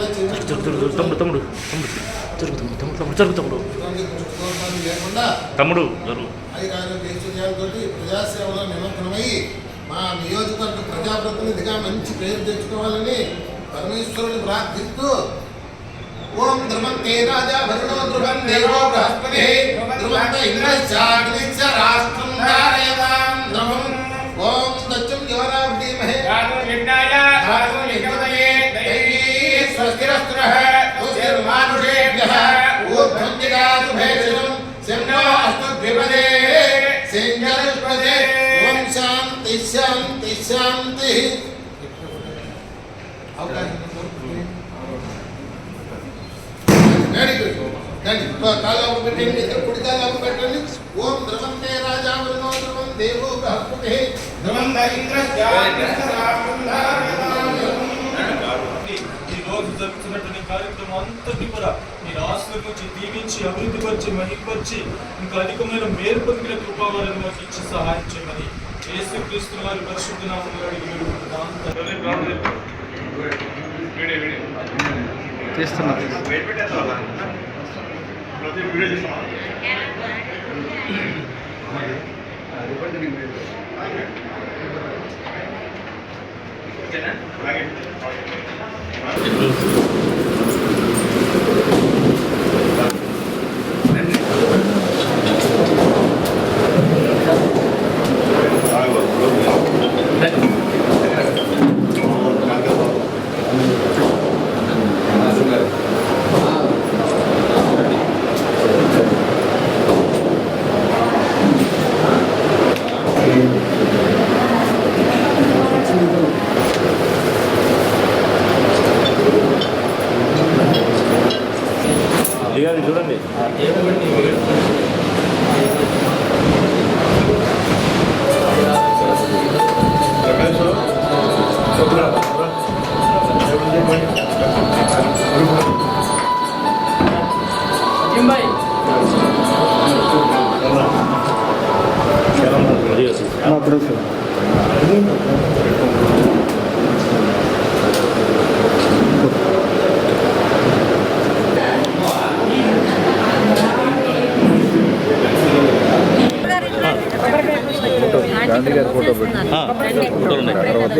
తమ్ముడు తమ్ముడు తమ్ముడు జరుగు తమ్ముడు తమ్ముడు తమ్ముడు జరుగు తమ్ముడు. తమ్ముడు జరుగు. ప్రజాసేవలో నిమగ్నమై మా నియోజకవర్గ ప్రజాప్రతినిధిగా మంచి పేరు తెచ్చుకోవాలని పరమేశ్వరుని ప్రార్థిస్తూ ఓం ధ్రువంతే రాజా వరుణో ధ్రువం దేవో బృహస్పతి ధ్రువంత ఇంద్రశ్చాగ్నిశ్చ రాష్ట్రం ధారయతాం ధ్రువం ఓం దత్తం యువరావృతిమహే స్వస్తిరస్త్రః సింగరుష్పదే ఓం శాంతి శాంతి శాంతి వెరీ గుడ్ కానీ కాలాపు పెట్టండి కుడి కాలాపు పెట్టండి ఓం ద్రవంతే రాజా వరుణో ద్రవం దేవో బృహస్పతి ధ్రువం ఈ అంతటి కూడా మీరు ఆశీర్వదించి దీవించి అభివృద్ధి పరిచి మహిపరిచి ఇంకా అధికమైన మేలు పొందిన కృపావాలను మాకు ఇచ్చి సహాయం చేయమని యేసుక్రీస్తు వారి పరిశుద్ధ నామంలో చూడండి.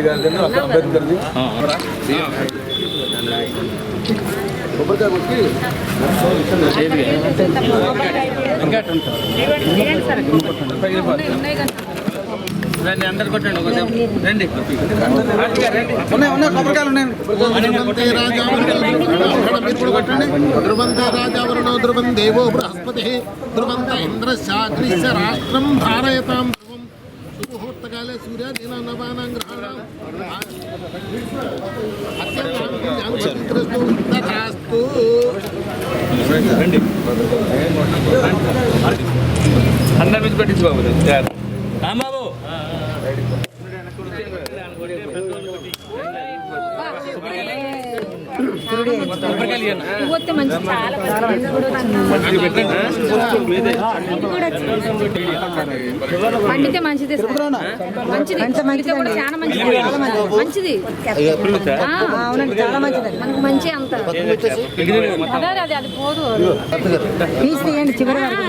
ఉన్నాయి. వద్దు అంబేద్కర్ది కొబ్బరికాయ కొట్టి ఏది? ఉన్నాయి ఉన్నాయి ఉన్నాయి ధ్రువం దేవో బృహస్పతి ధ్రువంత రాష్ట్రం ధారయతాం ధ్రువం సుముహూర్తకాలే సూర్యాదీనాం నవానాం గ్రహాణాం అందరి మీద పెట్టించు బాబు. రాంబాబు. ఇవ్వతే మంచిది. చాలా మంచిది. పండితే మంచిది. మంచిది కూడా చాలా మంచిది. మంచిది. అవునండి చాలా మంచిది. మనకు మంచి అంత. అదే అది అది పోదు. తీసేయండి చివరి వరకు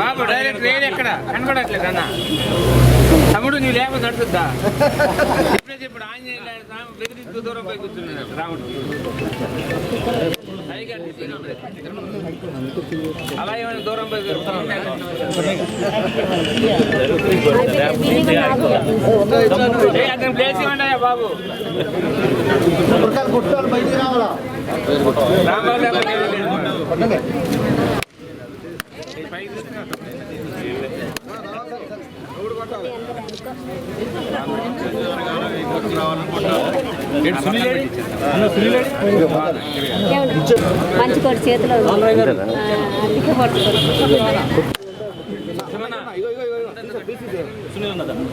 బాబు డైరెక్ట్ లేదు ఎక్కడ కనపడట్లేదు అన్న. తమ్ముడు నీవు లేకపోతే నడుతుందా ఇప్పుడే ఇప్పుడు ఆంజనేయ స్వామి బెదిరిస్తూ దూరం పోయి కూర్చున్నాడు. రాముడు. అలా ఏమైనా దూరం పోయి అతను ప్లేస్ ఇవ్వండి బాబు? రాంబాబు మంచి కొడు చేతిలో సునీల్ రంగారావు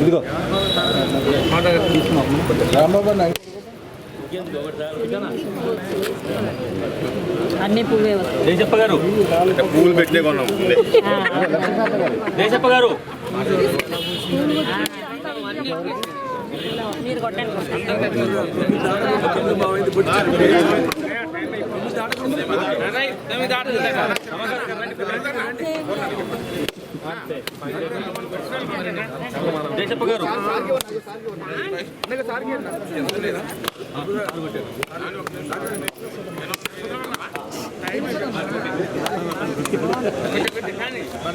ఇదిగో. రాంబాబు అన్న వస్తాయి. దేశప్ప గారు పూలు పెట్టే కొన్నాం. దేశప్ప గారు మీరు కొట్టండి రండి, గారు పాట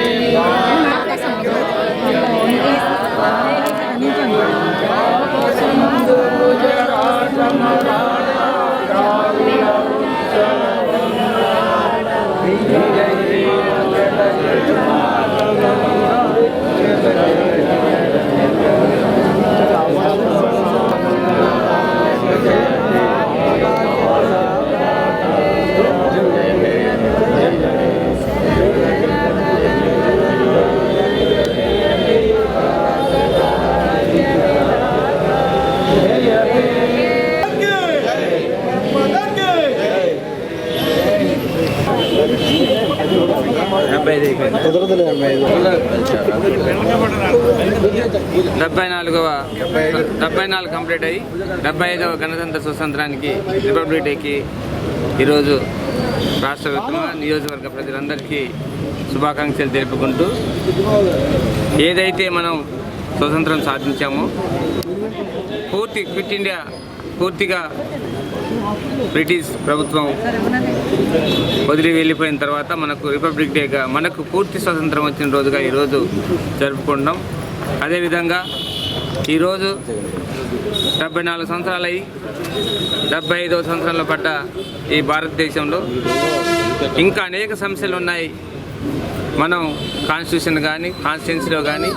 డెబ్బై నాలుగవ డెబ్బై నాలుగు కంప్లీట్ అయ్యి డెబ్బై ఐదవ గణతంత్ర స్వతంత్రానికి రిపబ్లిక్ డేకి ఈరోజు రాష్ట్ర వ్యాప్తంగా నియోజకవర్గ ప్రజలందరికీ శుభాకాంక్షలు తెలుపుకుంటూ ఏదైతే మనం స్వతంత్రం సాధించామో పూర్తి క్విట్ ఇండియా పూర్తిగా బ్రిటిష్ ప్రభుత్వం వదిలి వెళ్ళిపోయిన తర్వాత మనకు రిపబ్లిక్ డేగా మనకు పూర్తి స్వతంత్రం వచ్చిన రోజుగా ఈరోజు జరుపుకుంటాం అదేవిధంగా ఈరోజు డెబ్బై నాలుగు సంవత్సరాలు అయ్యి డెబ్బై ఐదవ సంవత్సరంలో పడ్డ ఈ భారతదేశంలో ఇంకా అనేక సమస్యలు ఉన్నాయి. మనం కాన్స్టిట్యూషన్ కానీ కాన్స్టిట్యున్సీలో కానీ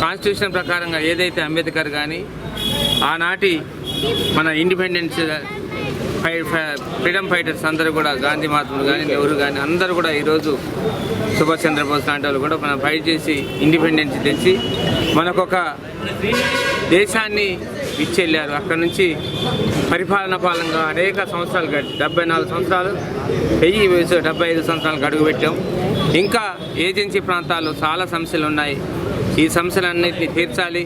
కాన్స్టిట్యూషన్ ప్రకారంగా ఏదైతే అంబేద్కర్ కానీ ఆనాటి మన ఇండిపెండెన్స్ ఫ్రీడమ్ ఫైటర్స్ అందరూ కూడా గాంధీ మహాత్ములు కానీ నెహ్రూ కానీ అందరూ కూడా ఈరోజు సుభాష్ చంద్రబోస్ లాంటి వాళ్ళు కూడా మనం ఫైట్ చేసి ఇండిపెండెన్స్ తెచ్చి మనకొక దేశాన్ని ఇచ్చెళ్ళారు అక్కడ నుంచి పరిపాలన పాలనగా అనేక సంవత్సరాలు గడిచి డెబ్బై నాలుగు సంవత్సరాలు వెయ్యి వయసు డెబ్బై ఐదు సంవత్సరాలు అడుగుపెట్టాం ఇంకా ఏజెన్సీ ప్రాంతాల్లో చాలా సమస్యలు ఉన్నాయి. ఈ సమస్యలన్నింటినీ తీర్చాలి.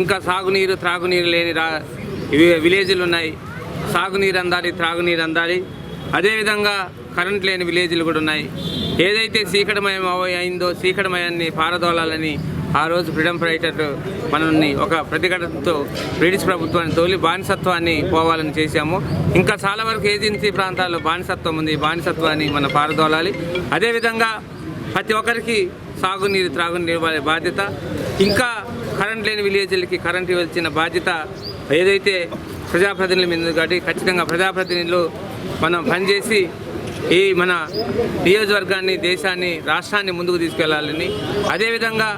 ఇంకా సాగునీరు త్రాగునీరు లేని రా విలేజ్లు ఉన్నాయి. సాగునీరు అందాలి త్రాగునీరు అందాలి. అదేవిధంగా కరెంట్ లేని విలేజ్లు కూడా ఉన్నాయి. ఏదైతే సీకటమయం అయిందో సీకటమయాన్ని పారదోలాలని ఆ రోజు ఫ్రీడమ్ ఫైటర్ మనల్ని ఒక ప్రతిఘటనతో బ్రిటిష్ ప్రభుత్వాన్ని తోలి బానిసత్వాన్ని పోవాలని చేశాము. ఇంకా చాలా వరకు ఏజెన్సీ ప్రాంతాల్లో బానిసత్వం ఉంది. బానిసత్వాన్ని మనం పారదోలాలి. అదేవిధంగా ప్రతి ఒక్కరికి సాగునీరు త్రాగునీరు ఇవ్వాలి బాధ్యత. ఇంకా కరెంట్ లేని విలేజ్లకి కరెంట్ ఇవ్వాల్సిన బాధ్యత ఏదైతే ప్రజాప్రతినిధుల మీద కాబట్టి ఖచ్చితంగా ప్రజాప్రతినిధులు మనం పనిచేసి ఈ మన నియోజకవర్గాన్ని దేశాన్ని రాష్ట్రాన్ని ముందుకు తీసుకెళ్ళాలని. అదేవిధంగా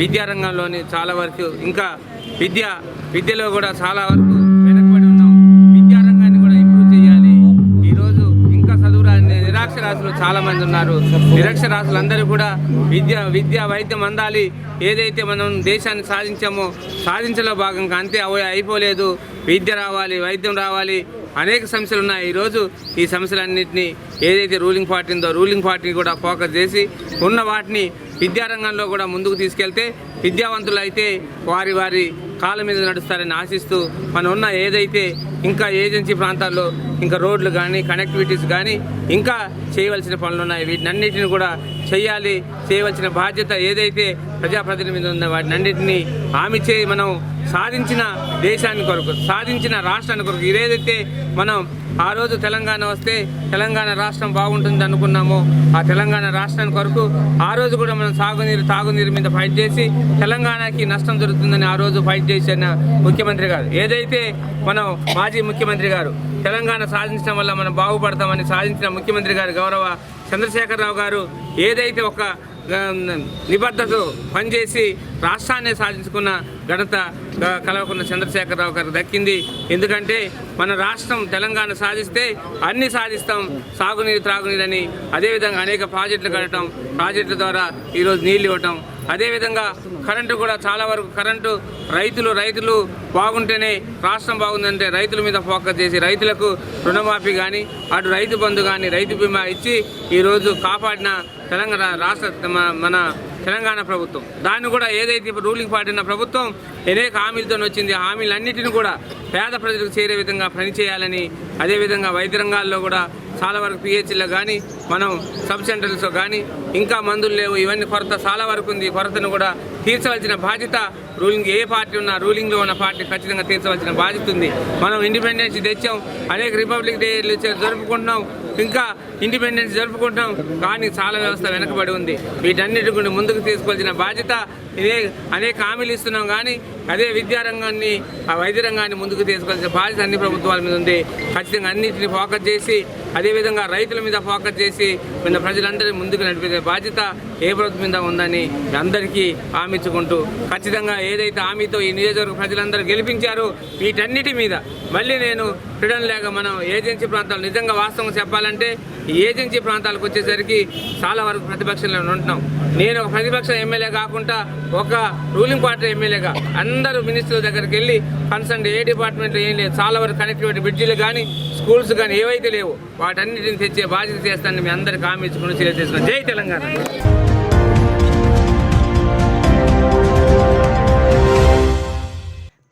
విద్యారంగంలోని చాలా వరకు ఇంకా విద్య విద్యలో కూడా చాలా వరకు వెనకబడి ఉన్నాం. విద్యారంగాన్ని కూడా ఇంప్రూవ్ చేయాలి. ఈరోజు ఇంకా చదువురాని నిరాక్షరాశులు చాలామంది ఉన్నారు. నిరక్షరాస్యులు అందరూ కూడా విద్య విద్య వైద్యం అందాలి. ఏదైతే మనం దేశాన్ని సాధించామో సాధించలో భాగంగా అంతే అవ అయిపోలేదు. విద్య రావాలి వైద్యం రావాలి. అనేక సమస్యలు ఉన్నాయి. ఈరోజు ఈ సమస్యలన్నింటినీ ఏదైతే రూలింగ్ పార్టీ ఉందో రూలింగ్ పార్టీని కూడా ఫోకస్ చేసి ఉన్న వాటిని విద్యారంగంలో కూడా ముందుకు తీసుకెళ్తే విద్యావంతులు అయితే వారి వారి కాళ్ళ మీద నడుస్తారని ఆశిస్తూ మనం ఉన్న ఏదైతే ఇంకా ఏజెన్సీ ప్రాంతాల్లో ఇంకా రోడ్లు కానీ కనెక్టివిటీస్ కానీ ఇంకా చేయవలసిన పనులు ఉన్నాయి వీటినన్నిటిని కూడా చేయాలి చేయవలసిన బాధ్యత ఏదైతే ప్రజాప్రతినిధి మీద ఉందో వాటిని అన్నింటినీ హామీ చేయి మనం సాధించిన దేశాన్ని కొరకు సాధించిన రాష్ట్రాన్ని కొరకు. ఏదైతే మనం ఆ రోజు తెలంగాణ వస్తే తెలంగాణ రాష్ట్రం బాగుంటుంది అనుకున్నామో ఆ తెలంగాణ రాష్ట్రాన్ని కొరకు ఆ రోజు కూడా మనం సాగునీరు తాగునీరు మీద ఫైట్ చేసి తెలంగాణకి నష్టం జరుగుతుందని ఆ రోజు ఫైట్ చేసిన ముఖ్యమంత్రి గారు. ఏదైతే మనం మాజీ ముఖ్యమంత్రి గారు తెలంగాణ సాధించడం వల్ల మనం బాగుపడతామని సాధించిన ముఖ్యమంత్రి గారు గౌరవ చంద్రశేఖరరావు గారు ఏదైతే ఒక నిబద్ధతో పనిచేసి రాష్ట్రాన్ని సాధించుకున్న ఘనత కలవకున్న చంద్రశేఖరరావు గారు దక్కింది. ఎందుకంటే మన రాష్ట్రం తెలంగాణ సాధిస్తే అన్ని సాధిస్తాం సాగునీరు త్రాగునీరని. అదేవిధంగా అనేక ప్రాజెక్టులు కట్టడం ప్రాజెక్టుల ద్వారా ఈరోజు నీళ్ళు ఇవ్వటం. అదేవిధంగా కరెంటు కూడా చాలా వరకు కరెంటు రైతులు రైతులు బాగుంటేనే రాష్ట్రం బాగుందంటే రైతుల మీద ఫోకస్ చేసి రైతులకు రుణమాఫీ కానీ అటు రైతు బంధు కానీ రైతు బీమా ఇచ్చి ఈరోజు కాపాడిన తెలంగాణ రాష్ట్ర మన తెలంగాణ ప్రభుత్వం. దాన్ని కూడా ఏదైతే ఇప్పుడు రూలింగ్ పార్టీ ఉన్న ప్రభుత్వం అనేక హామీలతో వచ్చింది ఆ కూడా పేద ప్రజలకు చేరే విధంగా పనిచేయాలని అదేవిధంగా వైద్య రంగాల్లో కూడా చాలా వరకు పిహెచ్లో కానీ మనం సబ్ సెంటర్స్లో కానీ ఇంకా మందులు లేవు. ఇవన్నీ కొరత చాలా వరకు ఉంది. కొరతను కూడా తీర్చవలసిన బాధ్యత రూలింగ్ ఏ పార్టీ ఉన్నా రూలింగ్లో ఉన్న పార్టీ ఖచ్చితంగా తీర్చవలసిన బాధ్యత ఉంది. మనం ఇండిపెండెన్స్ తెచ్చాం. అనేక రిపబ్లిక్ డేలు జరుపుకుంటున్నాం. ఇంకా ఇండిపెండెన్స్ జరుపుకుంటాం కానీ చాలా వ్యవస్థ వెనకబడి ఉంది. వీటన్నిటి కూడా ముందుకు తీసుకోవాల్సిన బాధ్యత ఇదే అనేక హామీలు ఇస్తున్నాం కానీ అదే విద్యారంగాన్ని ఆ వైద్య రంగాన్ని ముందుకు తీసుకోవాల్సిన బాధ్యత అన్ని ప్రభుత్వాల మీద ఉంది. ఖచ్చితంగా అన్నింటిని ఫోకస్ చేసి అదేవిధంగా రైతుల మీద ఫోకస్ చేసి మన ప్రజలందరినీ ముందుకు నడిపే బాధ్యత ఏ ప్రభుత్వం మీద ఉందని అందరికీ హామీ ఖచ్చితంగా ఏదైతే హామీతో ఈ నియోజకవర్గ ప్రజలందరూ గెలిపించారో వీటన్నిటి మీద మళ్ళీ నేను ఫ్రీడమ్ లేక మనం ఏజెన్సీ ప్రాంతాలు నిజంగా వాస్తవం చెప్పాలంటే ఈ ఏజెన్సీ ప్రాంతాలకు వచ్చేసరికి చాలా వరకు ప్రతిపక్షంలో ఉంటున్నాం. నేను ఒక ప్రతిపక్ష ఎమ్మెల్యే కాకుండా ఒక రూలింగ్ పార్టీ ఎమ్మెల్యేగా అందరూ మినిస్టర్ల దగ్గరికి వెళ్ళి కన్సర్న్ ఏ డిపార్ట్మెంట్ ఏం లేదు చాలా వరకు కనెక్టివిటీ బ్రిడ్జిలు కానీ స్కూల్స్ కానీ ఏవైతే లేవు వాటన్నిటిని తెచ్చే బాధ్యత చేస్తానని మీ అందరికీ హామీ ఇచ్చుకుని తెలియజేస్తున్నాను. జై తెలంగాణ.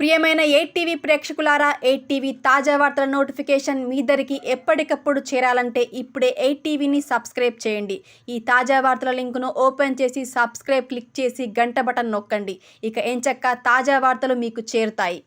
ప్రియమైన ఎయిట్ టీవీ ప్రేక్షకులారా ఎయిట్ టీవీ తాజా వార్తల నోటిఫికేషన్ మీ దరికి ఎప్పటికప్పుడు చేరాలంటే ఇప్పుడే ఎయిట్ టీవీని సబ్స్క్రైబ్ చేయండి. ఈ తాజా వార్తల లింకును ఓపెన్ చేసి సబ్స్క్రైబ్ క్లిక్ చేసి గంట బటన్ నొక్కండి. ఇక ఎంచక్క తాజా వార్తలు మీకు చేరుతాయి.